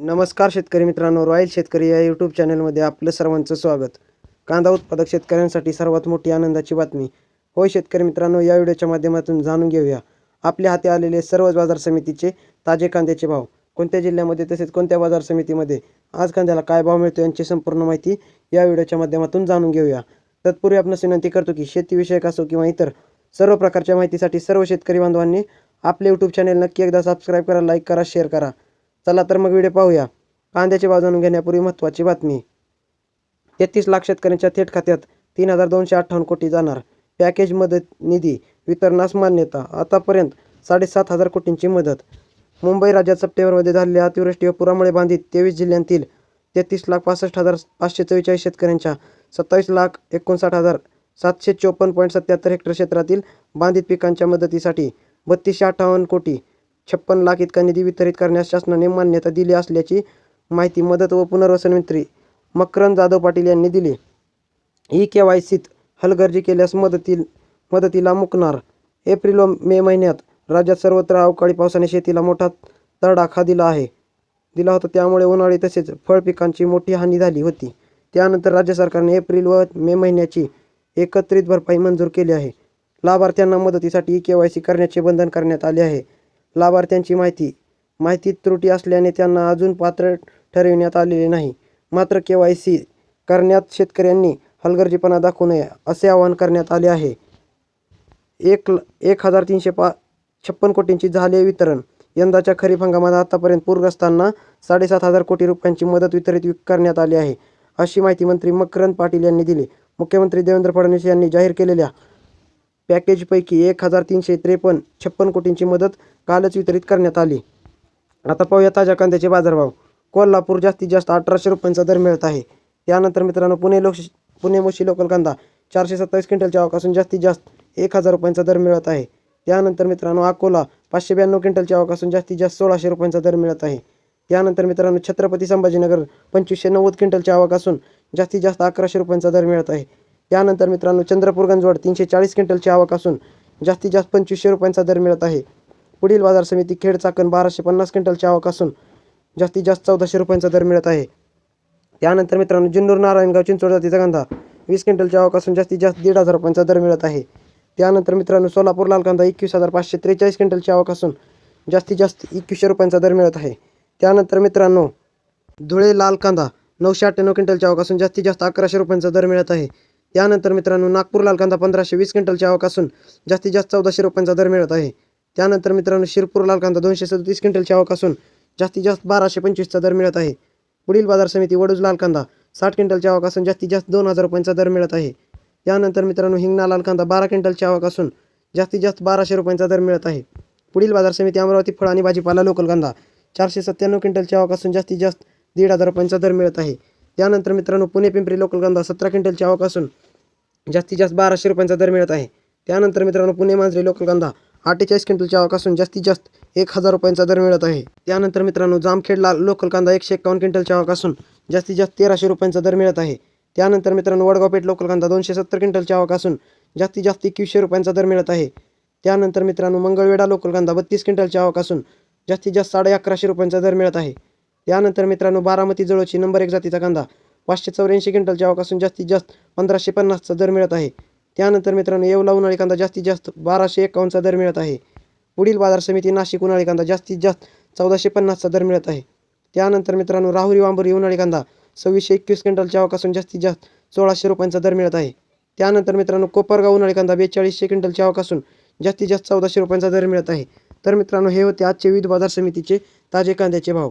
नमस्कार शेतकरी मित्रांनो रॉयल शेतकरी या यूट्यूब चॅनलमध्ये आपलं सर्वांचं स्वागत. कांदा उत्पादक शेतकऱ्यांसाठी सर्वात मोठी आनंदाची बातमी. होय शेतकरी मित्रांनो या व्हिडिओच्या माध्यमातून जाणून घेऊया. आपल्या हाती आलेले सर्व बाजार समितीचे ताजे कांद्याचे भाव. कोणत्या जिल्ह्यामध्ये तसेच कोणत्या बाजार समितीमध्ये आज कांद्याला काय भाव मिळतो यांची संपूर्ण माहिती या व्हिडिओच्या माध्यमातून जाणून घेऊया. तत्पूर्वी आपणास विनंती करतो की शेतीविषयक असो किंवा इतर सर्व प्रकारच्या माहितीसाठी सर्व शेतकरी बांधवांनी आपले यूट्यूब चॅनल नक्की एकदा सबस्क्राईब करा लाईक करा शेअर करा. चला तर मग व्हिडिओ पाहूया. कांद्याची भाव जाणून घेण्यापूर्वी महत्त्वाची बातमी. तेहतीस लाख शेतकऱ्यांच्या थेट खात्यात तीन हजार दोनशे अठ्ठावन्न कोटी जाणार. पॅकेज मदत निधी वितरणास मान्यता. आतापर्यंत साडेसात हजार कोटींची मदत. मुंबई राज्यात सप्टेंबरमध्ये झालेल्या अतिवृष्टी व पुरामुळे बांधित तेवीस जिल्ह्यांतील तेहतीस लाख पासष्ट हजार पाचशे चव्वेचाळीस शेतकऱ्यांच्या सत्तावीस लाख एकोणसाठ हजार सातशे चोपन्न पॉईंट सत्याहत्तर हेक्टर क्षेत्रातील बांधित पिकांच्या मदतीसाठी बत्तीसशे अठ्ठावन्न कोटी छप्पन लाख इतका निधी वितरित करण्यास शासनाने मान्यता दिली असल्याची माहिती मदत व पुनर्वसन मंत्री मकरंद जाधव पाटील यांनी दिली. ई के वाय सीत हलगर्जी केल्यास मदतील मदतीला मुकणार. एप्रिल व मे महिन्यात राज्यात सर्वत्र अवकाळी पावसाने शेतीला मोठा तडाखा दिला आहे. दिला होता त्यामुळे उन्हाळी तसेच फळ पिकांची मोठी हानी झाली होती. त्यानंतर राज्य सरकारने एप्रिल व मे महिन्याची एकत्रित भरपाई मंजूर केली आहे. लाभार्थ्यांना मदतीसाठी ई के वाय सी करण्याचे बंधन करण्यात आले आहे. लाभार्थ्यांची माहिती. माहितीत त्रुटी असल्याने त्यांना अजून पात्र ठरविण्यात आलेले नाही. मात्र के वाय सी करण्यात शेतकऱ्यांनी हलगर्जीपणा दाखवू नये असे आवाहन करण्यात आले आहे. एक ल- एक हजार तीनशे पा छप्पन कोटींची झाले वितरण. यंदाच्या खरीप हंगामात आतापर्यंत पूरग्रस्तांना साडेसात हजार कोटी रुपयांची मदत वितरित करण्यात आली आहे अशी माहिती मंत्री मकरंद पाटील यांनी दिली. मुख्यमंत्री देवेंद्र फडणवीस यांनी जाहीर केलेल्या पॅकेजपैकी एक हजार तीनशे त्रेपन्न छप्पन कोटींची मदत कालच वितरित करण्यात आली. आता पाहूया ताज्या कांद्याचे बाजारभाव. कोल्हापूर जास्तीत जास्त अठराशे रुपयांचा दर मिळत आहे. त्यानंतर मित्रांनो पुणे लोक पुणे मोशी लोकल कांदा चारशे सत्तावीस क्विंटलच्या आवकासून जास्तीत जास्त एक हजार रुपयांचा दर मिळत आहे. त्यानंतर मित्रांनो अकोला पाचशे ब्याण्णव क्विंटलच्या आवकासून जास्तीत जास्त सोळाशे रुपयांचा दर मिळत आहे. त्यानंतर मित्रांनो छत्रपती संभाजीनगर पंचवीसशे नव्वद क्विंटलच्या आवकासून जास्तीत जास्त अकराशे रुपयांचा दर मिळत आहे. त्यानंतर मित्रांनो चंद्रपूर गंजवाड तीनशे चाळीस क्विंटलची आवक असून जास्तीत जास्त पंचवीसशे रुपयांचा दर मिळत आहे. पुढील बाजार समिती खेड चाकण बाराशे पन्नास क्विंटलची आवक असून जास्तीत जास्त चौदाशे रुपयांचा दर मिळत आहे. त्यानंतर मित्रांनो जुन्नूर नारायणगाव चिंचवड जातीचा कांदा वीस क्विंटलची आवक असून जास्तीत जास्त दीड हजार रुपयांचा दर मिळत आहे. त्यानंतर मित्रांनो सोलापूर लाल कांदा एकवीस हजार पाचशे त्रेचाळीस क्विंटलची आवक असून जास्तीत जास्त एकवीसशे रुपयांचा दर मिळत आहे. त्यानंतर मित्रांनो धुळे लाल कांदा नऊशे अठ्ठ्याण्णव क्विंटलची आवक असून जास्तीत जास्त अकराशे रुपयांचा दर मिळत आहे. त्यानंतर मित्रांनो नागपूर लाल कांदा पंधराशे वीस क्विंटलची आवक असून जास्तीत जास्त चौदाशे रुपयांचा दर मिळत आहे. त्यानंतर मित्रांनो शिरपूर लाल कांदा दोनशे सदतीस क्विंटलची आवक असून जास्तीत जास्त बाराशे पंचवीसचा दर मिळत आहे. पुढील बाजार समिती वडूज लाल कांदा साठ क्विंटलची आवक असून जास्तीत जास्त दोन हजार रुपयांचा दर मिळत आहे. त्यानंतर मित्रांनो हिंगणा लाल कांदा बारा क्विंटलची आवक असून जास्तीत जास्त बाराशे रुपयांचा दर मिळत आहे. पुढील बाजार समिती अमरावती फळ आणि भाजीपाला लोकल कांदा चारशे सत्त्याण्णव क्विंटलची आवक असून जास्तीत जास्त दीड हजार रुपयांचा दर मिळत आहे. त्यानंतर मित्रांनो पुणे पिंपरी लोकल कांदा सतरा क्विंटलची आवक असून जास्तीत जास्त बाराशे रुपयांचा दर मिळत आहे. त्यानंतर मित्रांनो पुणे मांजरी लोकल कांदा अठ्ठेचाळीस क्विंटलची आवक असून जास्तीत जास्त एक हजार रुपयांचा दर मिळत आहे. त्यानंतर मित्रांनो जामखेडला लोकल कांदा एकशे एक्कावन्न क्विंटलची आवक असून जास्तीत जास्त तेराशे रुपयांचा दर मिळत आहे. त्यानंतर मित्रांनो वडगाव पेठ लोकल कांदा दोनशे सत्तर क्विंटलची आवक असून जास्तीत जास्त एकवीसशे रुपयांचा दर मिळत आहे. त्यानंतर मित्रांनो मंगळवेढा लोकल कांदा बत्तीस क्विंटलची आवक असून जास्तीत जास्त साडे अकराशे रुपयांचा दर मिळत आहे. त्यानंतर मित्रांनो बारामती जवळची नंबर एक जातीचा कांदा पाचशे चौऱ्याऐंशी क्विंटल आवक जास्तीत जास्त पंधराशे पन्नासचा दर मिळत आहे. त्यानंतर मित्रांनो येवला उन्हाळी कांदा जास्तीत जास्त बाराशे एकावन्नचा दर मिळत आहे. पुढील बाजार समिती नाशिक उन्हाळी कांदा जास्तीत जास्त चौदाशे पन्नासचा दर मिळत आहे. त्यानंतर मित्रांनो राहुरी वांबरी उन्हाळी कांदा सव्वीसशे एकवीस क्विंटल आवक जास्तीत जास्त सोळाशे रुपयांचा दर मिळत आहे. त्यानंतर मित्रांनो कोपरगाव उन्हाळी कांदा बेचाळीसशे क्विंटल आवक जास्तीत जास्त चौदाशे रुपयांचा दर मिळत आहे. तर मित्रांनो हे होते आजचे विविध बाजार समितीचे ताजे कांद्याचे भाव.